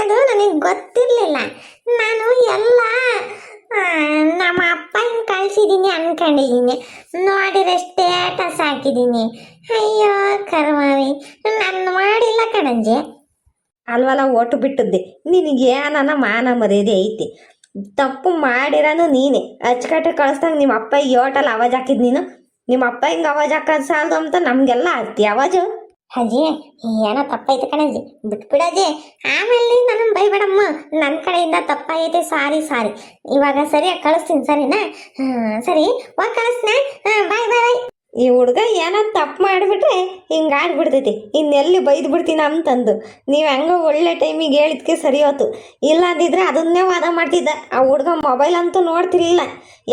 ಅದು ನನಗೆ ಗೊತ್ತಿರಲಿಲ್ಲ. ನಾನು ಎಲ್ಲ ನಮ್ಮ ಅಪ್ಪ ಹಿಂಗೆ ಕಳ್ಸಿದ್ದೀನಿ ಅನ್ಕೊಂಡಿದ್ದೀನಿ ನೋಡಿರಷ್ಟೇ ಟಸ್ ಹಾಕಿದ್ದೀನಿ ಅಯ್ಯೋ ಕರ್ಮಾವಿ, ನಾನು ಮಾಡಿಲ್ಲ ಕಣಂಜೆ. ಅಲ್ವಲ್ಲ ಒಟ್ಟು ಬಿಟ್ಟದ್ದೆ. ನಿನಗೆ ಏನನ ಮಾನ ಮರ್ಯಾದೆ ಐತಿ. ತಪ್ಪು ಮಾಡಿರೋನು ನೀನೇ. ಅಚ್ಚುಕಟ್ಟೆ ಕಳಿಸ್ದಾಗ ನಿಮ್ಮ ಅಪ್ಪ ಯೋಟಲ್ಲಿ ಅವಾಜ್ ಹಾಕಿದ್ ನೀನು. ನಿಮ್ಮ ಅಪ್ಪ ಹಿಂಗೆ ಅವಾಜ್ ಹಾಕೋದು ಸಾಲದು ಅಂತ ನಮಗೆಲ್ಲ ಆಗ್ತಿ. ಅವಾಜು? ಅಜ್ಜಿ ಏನೋ ತಪ್ಪೈತೆ ಕಣಜ್ಜಿ. ಬಿಟ್ಬಿಡಜ್ಜಿ. ಆಮೇಲೆ ನನ್ನ ಬೈಬೇಡಮ್ಮ ನನ್ನ ಕಡೆಯಿಂದ ತಪ್ಪಾಗೈತೆ ಸಾರಿ ಸಾರಿ. ಇವಾಗ ಸರಿಯಾಗಿ ಕಳಿಸ್ತೀನಿ ಸರಿನಾ? ಹಾಂ ಸರಿ. ಹೋಗಿ ಕಳಿಸ್ನ. ಬಾಯ್ ಬಾಯ್ ಈ ಹುಡುಗ ಏನೋ ತಪ್ಪು ಮಾಡಿಬಿಟ್ರೆ ಹಿಂಗೆ ಆಗ್ಬಿಡ್ತೈತಿ. ಇನ್ನೆಲ್ಲಿ ಬೈದು ಬಿಡ್ತೀನಿ ಅಂತಂದು. ನೀವು ಹೆಂಗೋ ಒಳ್ಳೆ ಟೈಮಿಗೆ ಹೇಳಿದ್ಕೆ ಸರಿ ಹೋತು. ಇಲ್ಲಾಂದಿದ್ರೆ ಅದನ್ನೇ ವಾದ ಮಾಡ್ತಿದ್ದ. ಆ ಹುಡುಗ ಮೊಬೈಲ್ ಅಂತೂ ನೋಡ್ತಿರ್ಲಿಲ್ಲ.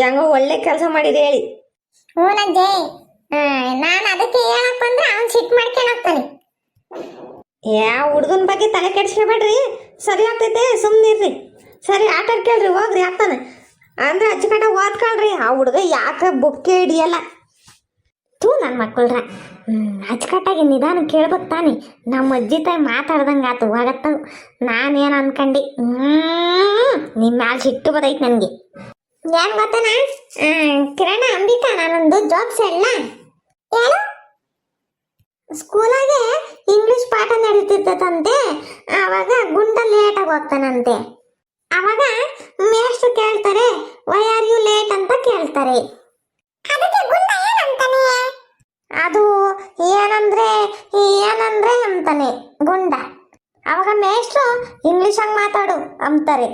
ಹೆಂಗೋ ಒಳ್ಳೆ ಕೆಲಸ ಮಾಡಿದೆ ಹೇಳಿ. ಹ್ಞೂ ಹಾಂ ನಾನು ಅದಕ್ಕೆ ಹೇಳಪ್ಪ ಅಂದ್ರೆ ಅವ್ನು ಸಿಟ್ಟು ಮಾಡ್ಕೊಂಡು ಹೋಗ್ತಾನೆ ಯಾ ಹುಡುಗನ ಬಗ್ಗೆ ತಲೆ ಕೆಡಿಸ್ಕೊಬೇಡ್ರಿ. ಸರಿ ಆಗ್ತೈತೆ ಸುಮ್ಮನಿರ್ರಿ ಸರಿ, ಆಟ ಕೇಳ್ರಿ, ಹೋಗ್ರಿ ಆಗ್ತಾನೆ ಅಂದ್ರೆ ಅಚ್ಚುಕಟ್ಟ ಓದ್ಕೊಳ್ರಿ ಆ ಹುಡುಗ ಯಾಕೆ ಬುಕ್ಕೆ ಹಿಡಿಯಲ್ಲ. ತೂ ನನ್ನ ಮಕ್ಕಳ್ರ. ಅಚ್ಚುಕಟ್ಟಾಗಿ ನಿಧಾನ ಕೇಳ್ಬೇಕು ತಾನೆ. ನಮ್ಮ ಅಜ್ಜಿ ತಾಯಿ ಮಾತಾಡ್ದಂಗೆ ಆತು ಹೋಗತ್ತವು ನಾನೇನು ಅನ್ಕಂಡು. ನಿಮ್ಮ ಮ್ಯಾಲೆ ಸಿಟ್ಟು ಬದೈತೆ ನನಗೆ. ಏನು ಗೊತ್ತನಾ ಕಿರಣ, ಅಂಬಿಕಾ, ನಾನೊಂದು ಜೋಕ್ಸ್ ಎಲ್ಲ ಏನು ಸ್ಕೂಲಾಗೆ ಪಾಠ ನಡೀತಿರ್ತದಂತೆ ಆವಾಗ ಗುಂಡ ಲೇಟಾಗಿ ಹೋಗ್ತಾನಂತೆ ಅವಾಗ ಮೇಷ್ಟ್ರು ಕೇಳ್ತಾರೆ ವೈ ಆರ್ ಯು ಲೇಟ್ ಅಂತ ಕೇಳ್ತಾರೆ ಅದಕ್ಕೆ ಗುಂಡ ಏನಂತಾನೆ ಅದು ಏನಂದ್ರೆ ಏನಂದ್ರೆ ಅಂತಾನೆ ಗುಂಡ ಅವಾಗ ಮೇಷ್ಟ್ರು ಇಂಗ್ಲಿಷ್ ಹಂಗ್ ಮಾತಾಡು ಅಂತಾರೆ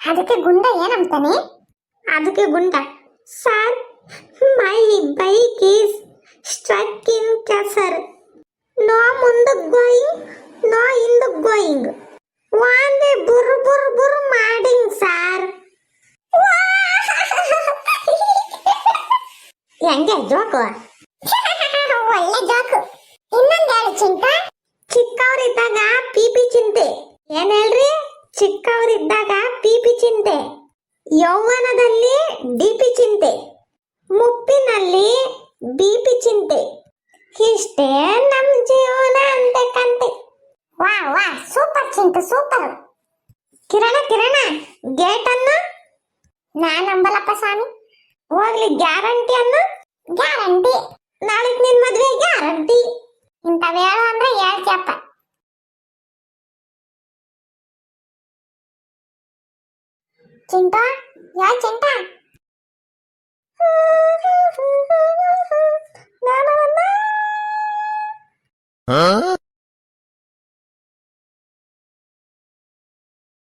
ಅದಕ್ಕೆ ಗುಂಡ ಏನಂತಾನೆ ಅದಕ್ಕೆ ಗುಂಡ ಸರ್ ಮೈ ಬೈಕ್ ಗೋಯಿಂಗ್ ಒಂದೇ ಬುರ್ ಬುರ್ ಬುರ್ ಮಾಡಿಂಗ್ ಸಾರ್ ಹೆಂಗೆ ಜೋಕು ಒಳ್ಳೆ ಜೋಕು ಇನ್ನೊಂದು ಹೇಳು ಚಿಂತೆ. ಚಿಕ್ಕವರಿದ್ದಾಗ ಪಿಪಿ ಚಿಂತೆ. ಏನ್ ಹೇಳ್ರಿ? ಚಿಕ್ಕವರಿದ್ದಾಗ ಪಿಪಿ ಚಿಂತೆ. ಯೌವನದಲ್ಲಿ ಡಿಪಿ ಚಿಂತೆ. ಮುಪ್ಪಿನಲ್ಲಿ ಬಿಪಿ ಚಿಂತೆ. ಇಷ್ಟೇ ನಮ್ ಜೀವನ ವಾ ಸೂಪರ್ ಚಿಂತೆ ಸೂಪರ್. ಕಿರಣ ಕಿರಣ ಗೇಟ್ ಅನ್ನು? ನಾ ನಂಬಲಪ್ಪ ಸ್ವಾಮಿ. ಹೋಗ್ಲಿ, ಗ್ಯಾರಂಟಿ ಅನ್ನು? ಗ್ಯಾರಂಟಿ. ನಾಳೆಗ್ ನಿನ್ ಮದ್ವೆ ಗ್ಯಾರಂಟಿ. ಇಂಥವ್ ಹೇಳು ಅಂದ್ರೆ ಹೇಳ್ತಿಯಪ್ಪ ಚಿಂಟ ಯಾ ಚಿಂಟ? ನಾನು